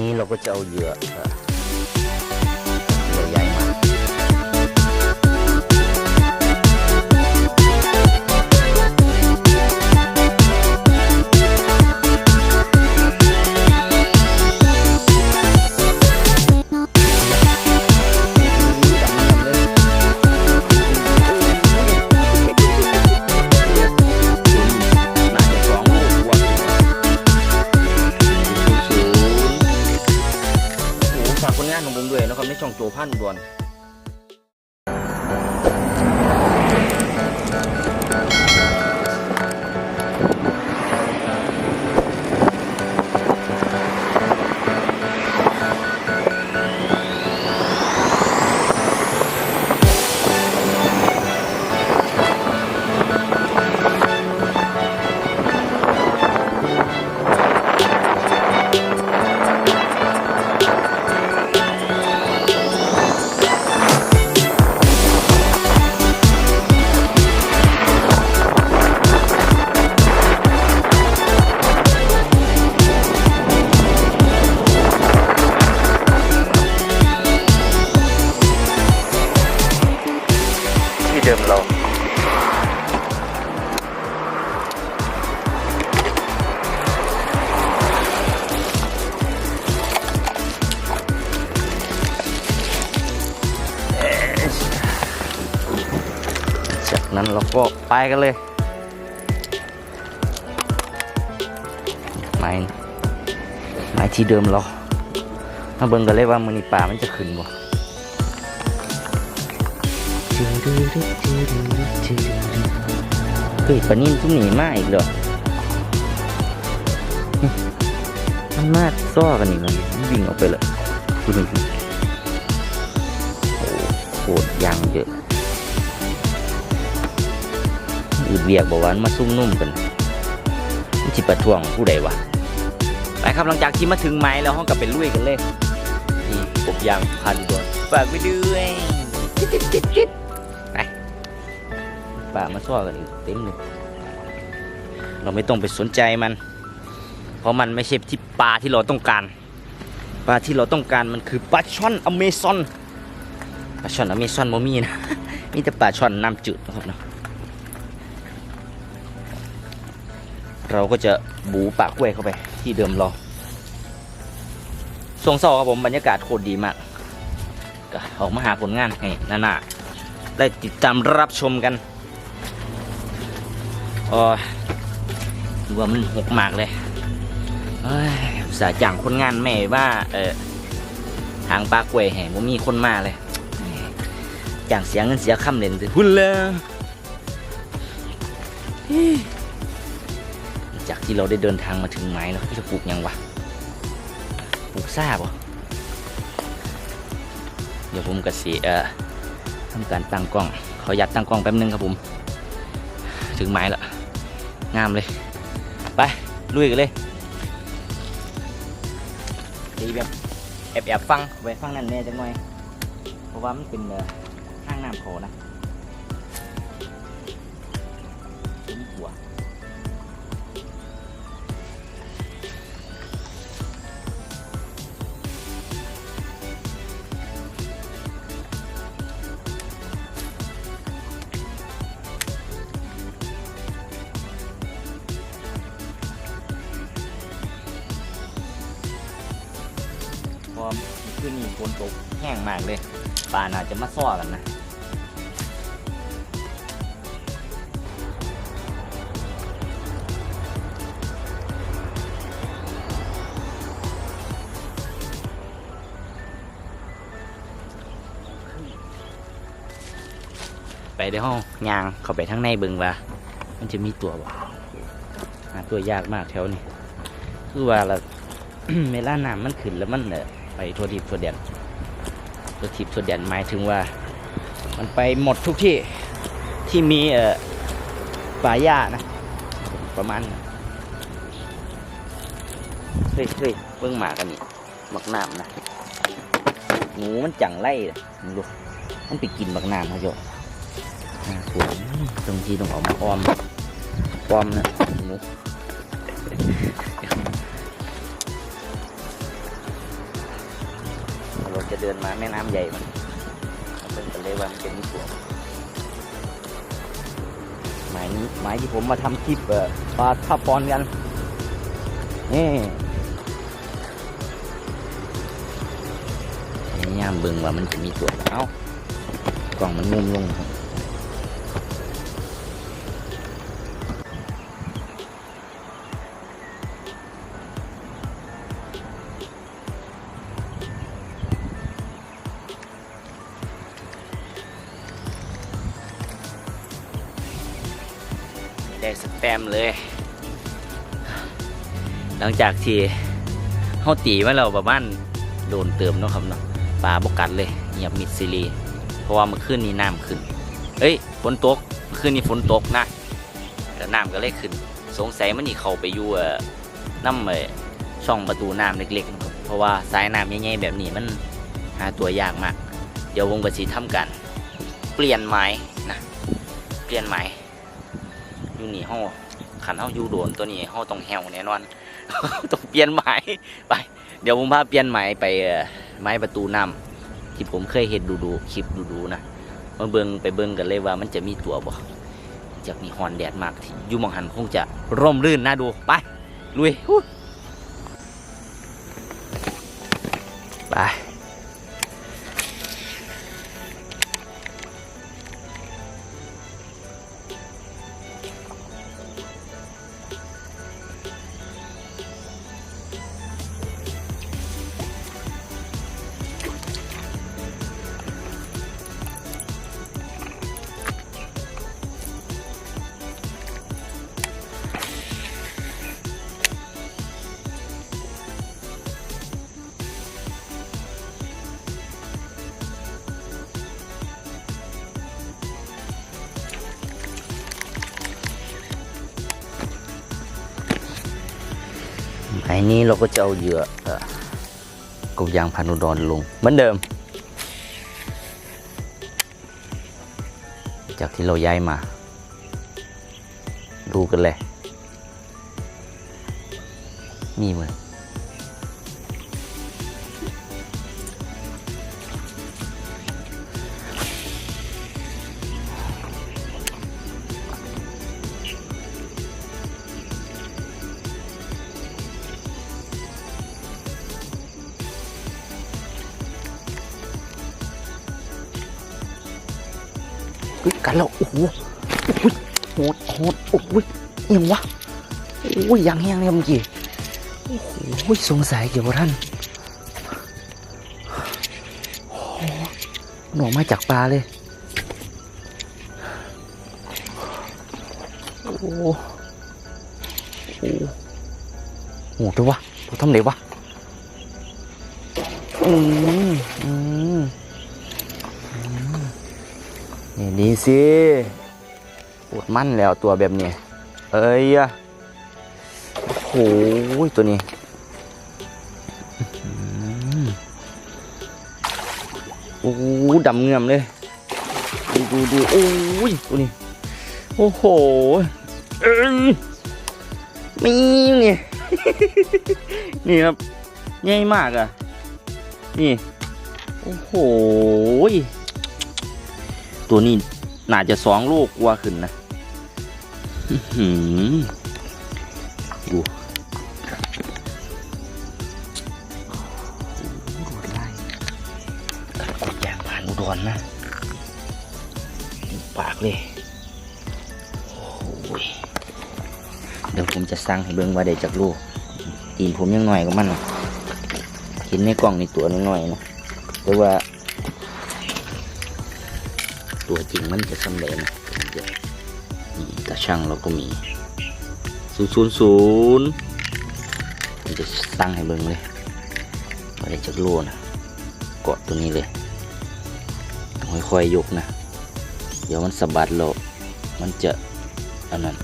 นี้เราก็จะเอาเหยื่อ ดิมเราจากนั้นเราก็ไปกันเลยไม้ไม้ที่เดิมเรามาเบิ่งกันเลยว่ามือนีป่ามันจะขึ้นบ่ เฮ้ยปลานิ่มทุ่หนีมาอีกเหรอมันมาซ้อกันอีกแล้วมันวิ่งออกไปเลยดูหนึ่งโอ้โหดยางเยอะอืดเวียกบอกว่ามันมาซุ่มนุ่มกันจิประท้วงผู้ใดวะไปครับหลังจากที่มาถึงไม้แล้วห้องกลับไปลุยกันเลยนี่กบยางพันตัวฝากไปด้วย ป่ามาซ้อกันอีกเต็มเลยเราไม่ต้องไปสนใจมัน เพราะมันไม่ใช่ที่ปลาที่เราต้องการ ปลาที่เราต้องการมันคือปลาช่อนอเมซอนปลาช่อนอเมซอนโมมีนะมีแต่ปลาช่อนน้ำจืดนะครับเนาะเราก็จะบูปากกล้วยเข้าไปที่เดิมรอส่งเสาร์ครับผมบรรยากาศโคตรดีมากออกมาหาผลงานให้นานาได้ติดตามรับชมกัน อ๋อดูว่ามันหกมากเลยเอ้ยสาจ้างคนงานแม่ว่า เออทางปากกล้วยแห่งว่ามีคนมาเลยจ้างเสียเงินเสียคำเล่นแต่หุ่นเลยจากที่เราได้เดินทางมาถึงไม้แล้วจะปลูกยังวะปลูกซาบ่เดี๋ยวผมกระสีเอ่อทำการตั้งกล้องขออนุญาตตั้งกล้องแป๊บนึงครับผม ถึงไม้แล้ว งามเลย ไป ลุยกันเลยดีแบบแอบแอบฟังไว้ฟังนั่นแน่จังหน่อยเพราะว่ามันเป็นห้างน้ำโขนะ เพราะว่าคืนนี้ฝนตกแห้งมากเลยปลาน่าจะมาซ้อกันนะไปในห้องยางเข้าไปทั้งในเบิงว่า มันจะมีตัวบ่หาตัวยากมากแถวนี้ คือว่าละเวลาน้ำมันขึ้นแล้วมันเนอะ ไปทั่วทิพย์ทั่วแดนทั่วทิพย์ทั่วแดนหมายถึงว่า มันไปหมดทุกที่ที่มีเอ่อป่าหญ้านะ ประมาณเฮ้ยเฮ้ยเบิ่งหมากันนี่บักน้ำนะหนูมันจังไล่เลยดูมันไปกินบักน้ำเขาโยน่ากลัวตรงที่ต้องออกมาอ้อมป้อมนะหมู จะเดินมาแม่น้ำใหญ่มันเป็นทะเลวันเป็นมีตัวหมายนี้หมายที่ผมมาทำคลิปปลาทับปอนกัน นี่พยายามเบิ่งว่ามันจะมีตัวเอ้ากล่องมันมุมลงครับ สแปมเลย หลังจากที่เขาตีมาเราประมาณโดนเติมเนาะครับเนาะปลาบกัดเลยเงียบมิดซีรีเพราะว่ามื่อคืนนี้น้ำขึ้น เอ้ยฝนตกเมื่อคืนนี้ฝนตกนะแล้วน้ำก็เลยขึ้น สงสัยมันนี่เข้าไปอยู่น้ำเอ่ช่องประตูน้ำเล็กๆนะครับเพราะว่าสายน้ำใหญ่ๆแบบนี้มันหาตัวยากมาก เดี๋ยววงกระสีทำกัน เปลี่ยนไม้นะ เปลี่ยนไม้ อยู่นี่ห้องขันห้องอยู่โดนตัวนี้ห้องต้องแหวแน่นอนต้องเปลี่ยนไม้ไป เดี๋ยวผมพาเปลี่ยนไม้ไปไม้ประตูน้ำที่ผมเคยเห็นดูดูคลิปดูดูนะมาเบิงไปเบิงกันเลยว่ามันจะมีตัวบ่จากมีฮอนแดดมากที่ยูมองหันคงจะร่มรื่นน่าดูไปลุยไป ไอ้นี้เราก็จะเอาเหยื่อกบยางพันอุดรลงเหมือนเดิม จากที่เราย้ายมา ดูกันเลยมีเหมือน เฮ้ยกันแล้วโอ้โหโอ้โหโหดโหดโอ้ยเอียงวะโอ้ยยังแห้งเลยเมื่อกี้โอ้โหสงสัยเกี่ยวกับท่านโหหน่อมาจากปลาเลยโอ้โหโอ้โหโหตัวะทำไหนวะอือืมอืม นี่ดีสิปวดมั่นแล้วตัวแบบนี้ เอ้ยโอ้โหตัวนี้โอ้ดำเงื่อมเลย ดูดูดูโอ้ยตัวนี้ โอ้โหเอ้ยมีนี่นี่ครับใหญ่มากอะ นี่ โอ้โห ตัวนี้น่าจะสองลูกกว่าขึ้นนะหือดูดูดไล่กดยางผ่านอุดรนะปากเลยโอ้ยเดี๋ยวผมจะสั่งให้เบิ่งว่าได้จากลูกตีนผมยังหน่อยก็มันน่ะเห็นในกล่องในตัวน้อยๆนะแต่ว่า ตัวจริงมันจะสำเร็จนะนี่ตาช่างเราก็มีศูนย์ศูนย์ศูนย์ผมจะตั้งให้เบิ่งเลยว่าได้จากโลนะกดตัวนี้เลยค่อยๆยกนะ เดี๋ยวมันสะบัดแล้วมันจะอันนั้น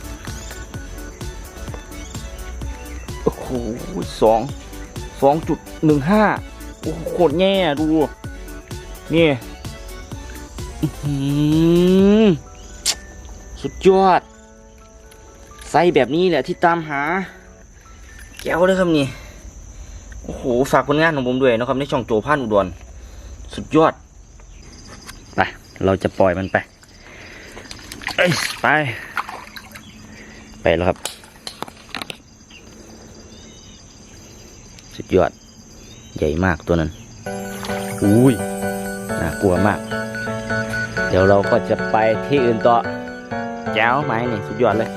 โอ้โหสองสองจุดหนึ่งห้าโอ้โหโคตรแย่ดูนี่ สุดยอด ไซส์แบบนี้แหละที่ตามหา แก้วเลยครับนี่ โอ้โห ฝากผลงานของผมด้วยนะครับในช่องโจพานอุดร สุดยอด ไป เราจะปล่อยมันไป ไป ไปแล้วครับ สุดยอด ใหญ่มากตัวนั้น อุ้ย น่ากลัวมาก เดี๋ยวเราก็จะไปที่อื่นต่อแจ้วไหมนี่สุดยอดเลย